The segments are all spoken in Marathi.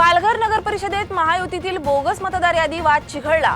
पालघर नगर परिषदेत महायुतीतील बोगस मतदार यादी वाद चिघळला.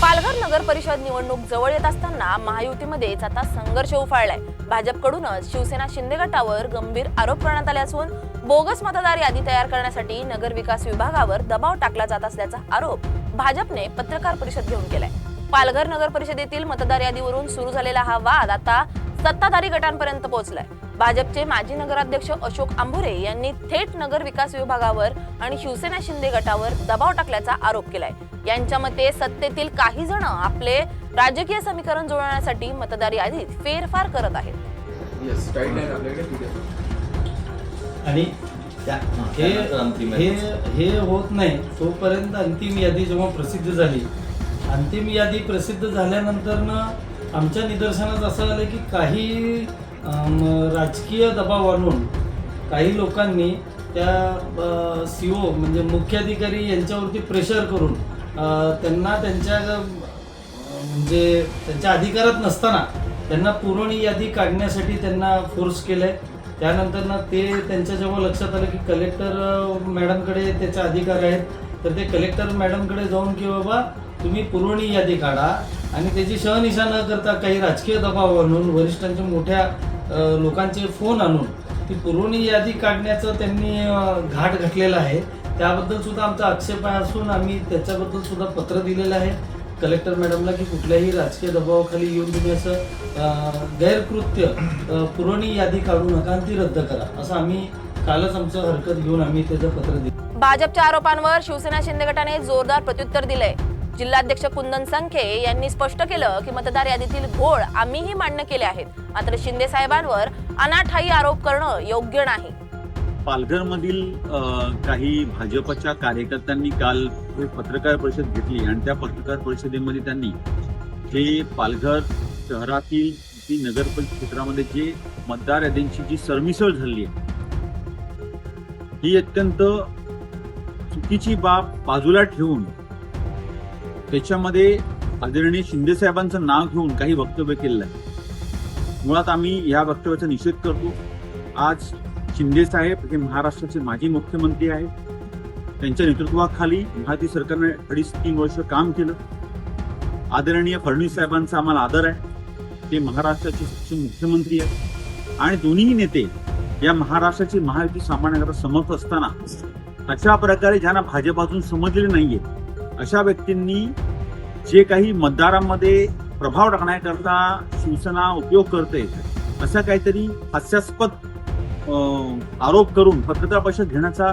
पालघर नगर परिषद निवडणूक जवळ येत असताना महायुतीमध्येच आता संघर्ष उफाळलाय. भाजपकडूनच शिवसेना शिंदे गटावर गंभीर आरोप करण्यात आले असून बोगस मतदार यादी तयार करण्यासाठी नगर विकास विभागावर दबाव टाकला जात असल्याचा आरोप भाजपने पत्रकार परिषद घेऊन केलाय. पालघर नगर परिषदेतील मतदार यादीवरून सुरू झालेला हा वाद आता सत्ताधारी गटांपर्यंत पोहोचलाय. भाजपचे माजी नगराध्यक्ष अशोक आंभुरे यांनी थेट नगर विकास विभागावर आणि शिवसेना शिंदे गटावर दबाव टाकल्याचा आरोप केलाय. यांच्या मते सत्तेतील काही जण आपले राजकीय समीकरण जुळवण्यासाठी मतदार यादीत फेरफार करत आहेत. आणि. हे होत नाही तोपर्यंत अंतिम यादी जेव्हा प्रसिद्ध झाली अंतिम यादी प्रसिद्ध झाल्यानंतर ना आमच्या निदर्शनात असं आलं की काही राजकीय दबाव आणून काही लोकांनी त्या सी ओ म्हणजे मुख्याधिकारी यांच्यावरती प्रेशर करून त्यांना त्यांच्या म्हणजे त्यांच्या अधिकारात नसताना त्यांना पुरवणी यादी काढण्यासाठी त्यांना फोर्स केलंय. त्यानंतर ना ते त्यांच्या जेव्हा लक्षात आलं की कलेक्टर मॅडमकडे त्याचे अधिकार आहेत तर ते कलेक्टर मॅडमकडे जाऊन की बाबा तुम्ही पुरवणी यादी काढा आणि त्याची शहनिशा न करता काही राजकीय दबाव आणून वरिष्ठांच्या मोठ्या लोकांचे फोन आणून ती पुरवणी यादी काढण्याचं त्यांनी घाट घातलेला आहे. त्याबद्दल सुद्धा आमचा आक्षेप आहे असून आम्ही त्याच्याबद्दल सुद्धा पत्र दिलेलं आहे. कलेक्टर मॅडमला की कुठल्याही राजकीय दबावाखाली येऊन तुम्ही असं गैरकृत्य पुरवणी यादी काढू नका आणि ती रद्द करा. असं आम्ही कालच आमचं हरकत घेऊन आम्ही त्याचं पत्र दिलं. भाजपच्या आरोपांवर शिवसेना शिंदे गटाने जोरदार प्रत्युत्तर दिलंय. जिल्हाध्यक्ष कुंदन संखे यांनी स्पष्ट केलं की मतदार यादीतील घोळ आम्हीही मान्य केले आहेत. मात्र शिंदे साहेबांवर अनाठाई आरोप करणं योग्य नाही. पालघरमधील मधील काही भाजपच्या कार्यकर्त्यांनी काल पत्रकार परिषद घेतली आणि त्या पत्रकार परिषदेमध्ये त्यांनी हे पालघर शहरातील ती नगर परिषद क्षेत्रामध्ये जे मतदार यादींची जी सरमिसळ झाली आहे ही अत्यंत चुकीची बाब बाजूला ठेवून त्याच्यामध्ये आदरणीय शिंदे साहेबांचं नाव घेऊन काही वक्तव्य केलेलं आहे. मुळात आम्ही या वक्तव्याचा निषेध करतो. आज शिंदे साहेब हे महाराष्ट्राचे माजी मुख्यमंत्री आहेत. त्यांच्या नेतृत्वाखाली भारतीय सरकारने अडीच तीन वर्ष काम केलं. आदरणीय फडणवीस साहेबांचा आम्हाला आदर आहे. ते महाराष्ट्राचे सक्षम मुख्यमंत्री आहेत. आणि दोन्ही नेते या महाराष्ट्राची महायुती सामान्य समर्थ असताना अशा प्रकारे ज्यांना भाजपातून समजले नाहीये अशा व्यक्तींनी जे काही मतदारांमध्ये प्रभाव टाकण्याकरता शिवसेना उपयोग करते असा काहीतरी हास्यास्पद आरोप करून पत्रकार परिषद घेण्याचा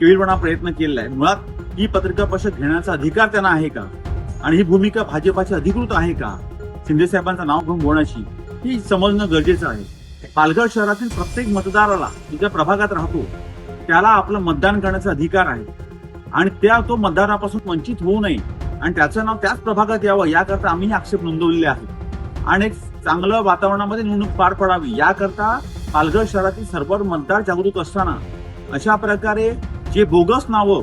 केविलपणा प्रयत्न केलेला आहे मुळात ही पत्रकार परिषद घेण्याचा अधिकार त्यांना आहे का? आणि ही भूमिका भाजपाची अधिकृत आहे का? शिंदे साहेबांचं नाव घेऊन होण्याची ही समजणं गरजेचं आहे. पालघर शहरातील प्रत्येक मतदाराला ज्या प्रभागात राहतो त्याला आपलं मतदान करण्याचा अधिकार आहे. आणि त्या तो मतदारापासून वंचित होऊ नये. आणि त्याचं नाव त्याच प्रभागात यावं याकरता आम्ही आक्षेप नोंदवलेले आहेत. आणि एक चांगलं वातावरणामध्ये निवडणूक पार पडावी याकरता पालघर शहरातील सर्व मतदार जागरूक असताना अशा प्रकारे जे बोगस नावं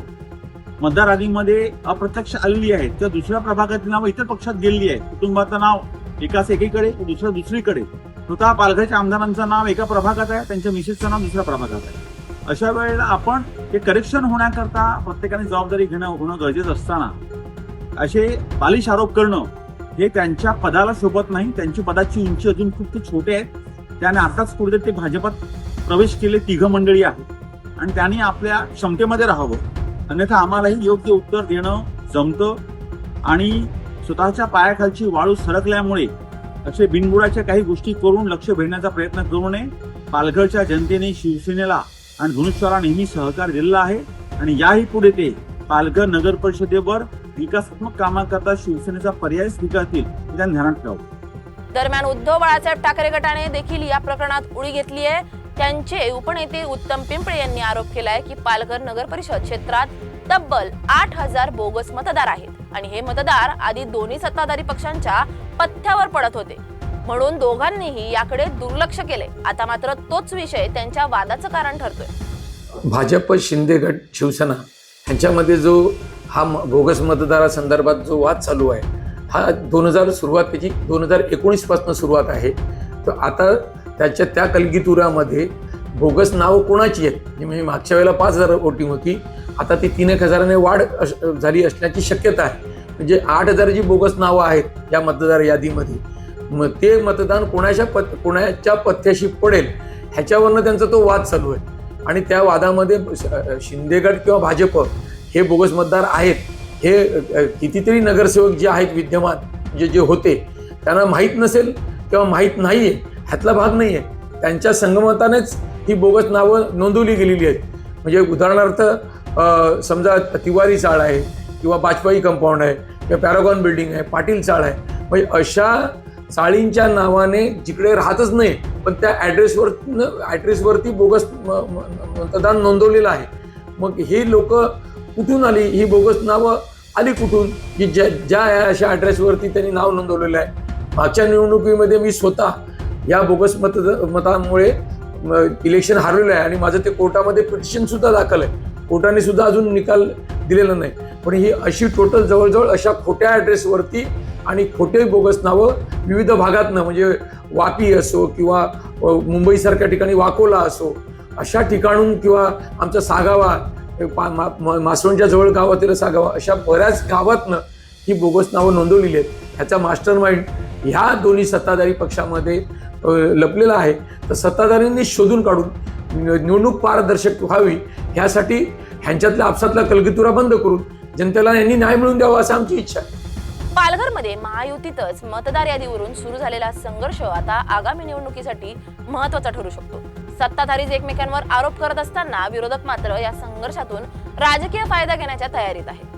मतदार यादीमध्ये अप्रत्यक्ष आलेली आहेत त्या दुसऱ्या प्रभागातील नावं इतर पक्षात गेलेली आहेत. कुटुंबाचं नाव एकाच एकीकडे दुसऱ्या दुसरीकडे. स्वतः पालघरच्या आमदारांचं नाव एका प्रभागात आहे त्यांच्या मिसेसचं नाव दुसऱ्या प्रभागात आहे. अशा वेळेला आपण हे करेक्शन होण्याकरता प्रत्येकाने जबाबदारी घेणं होणं गरजेचं असताना असे बालिश आरोप करणं हे त्यांच्या पदाला शोभत नाही. त्यांची पदाची उंची अजून खूप ते छोटे आहेत. त्याने आताच पुढे ते भाजपात प्रवेश केले. तिघ मंडळी आहेत. आणि त्यांनी आपल्या क्षमतेमध्ये राहावं. अन्यथा आम्हालाही योग्य उत्तर देणं जमतं. आणि स्वतःच्या पायाखालची वाळू सरकल्यामुळे असे बिनबुडाच्या काही गोष्टी करून लक्ष भेटण्याचा प्रयत्न करू नये. पालघरच्या जनतेने शिवसेनेला आणि धनुष्याला नेहमी सहकार दिलेला आहे. आणि याही पुढे ते पालघर नगर परिषदेवर विकासात्मक कामाकरता शिवसेनेचा पर्याय स्वीकारतील ध्यानात ठेवा दरम्यान उद्धव बाळासाहेब ठाकरे गटाने देखील या प्रकरणात उडी घेतली आहे. त्यांचे उपनेते उत्तम पिंपळे यांनी आरोप केलाय की पालघर नगर परिषद क्षेत्रात तब्बल आठ हजार बोगस मतदार आहेत. आणि हे मतदार आधी दोन्ही सत्ताधारी पक्षांच्या पथ्यावर पडत होते. म्हणून दोघांनीही याकडे दुर्लक्ष केले. आता मात्र तोच विषय त्यांच्या वादाचं कारण ठरतोय. भाजप शिंदे गट शिवसेना ह्यांच्यामध्ये जो हा म- बोगस मतदारासंदर्भात जो वाद चालू आहे हा दोन हजार सुरुवात त्याची दोन हजार एकोणीसपासून सुरुवात आहे. तर आता त्याच्या त्या कलगीतुरामध्ये बोगस नावं कोणाची आहेत? म्हणजे मागच्या वेळेला पाच हजार वोटिंग होती आता ती तीन एक हजाराने वाढ अश- झाली असण्याची शक्यता आहे. म्हणजे आठ हजार जी बोगस नावं आहेत या मतदार यादीमध्ये मग ते मतदान कोणाच्या पथ कोणाच्या पथ्याशी पडेल ह्याच्यावरनं त्यांचा तो वाद चालू आहे. आणि त्या वादामध्ये श- शिंदेगड किंवा भाजप हे बोगस मतदार आहेत हे कितीतरी नगरसेवक जे आहेत विद्यमान जे जे होते त्यांना माहीत नसेल किंवा माहीत नाही आहे ह्यातला भाग नाही आहे त्यांच्या संगमतानेच ही बोगस नावं नोंदवली गेलेली आहेत. म्हणजे उदाहरणार्थ समजा तिवारी चाळ आहे किंवा बाजपाई कंपाऊंड आहे किंवा पॅरागॉन बिल्डिंग आहे पाटील चाळ आहे. म्हणजे अशा चाळींच्या नावाने जिकडे राहतच नाही पण त्या ॲड्रेसवर ॲड्रेसवरती बोगस मतदान नोंदवलेलं आहे. मग ही लोक कुठून आली? ही बोगस नावं आली कुठून? की ज्या ज्या अशा ॲड्रेसवरती त्यांनी नाव नोंदवलेलं आहे. मागच्या निवडणुकीमध्ये मी स्वतः या बोगस मत मतांमुळे इलेक्शन हारलेलं आहे आणि माझं ते कोर्टामध्ये पिटिशनसुद्धा दाखल आहे. कोर्टाने सुद्धा अजून निकाल दिलेला नाही. पण ही अशी टोटल जवळजवळ अशा खोट्या ॲड्रेसवरती आणि खोटे बोगस नावं विविध भागातनं म्हणजे वापी असो किंवा मुंबईसारख्या ठिकाणी वाकोला असो अशा ठिकाणून किंवा आमचा सागावा मा मासवणच्या जवळ गावातील सागावा अशा बऱ्याच गावातनं ही बोगस नावं नोंदवलेली आहेत. ह्याचा मास्टर माइंड ह्या दोन्ही सत्ताधारी पक्षामध्ये लपलेला आहे. तर सत्ताधाऱ्यांनी शोधून काढून निवडणूक पारदर्शक व्हावी ह्यासाठी ह्यांच्यातल्या आपसातला कलगीतुरा बंद करून जनतेला यांनी न्याय मिळवून द्यावा असं आमची इच्छा आहे. पालघरमध्ये महायुतीतच मतदार यादीवरून सुरू झालेला संघर्ष आता आगामी निवडणुकीसाठी महत्त्वाचा ठरू शकतो. सत्ताधारीच एकमेकांवर आरोप करत असताना विरोधक मात्र या संघर्षातून राजकीय फायदा घेण्याच्या तयारीत आहेत.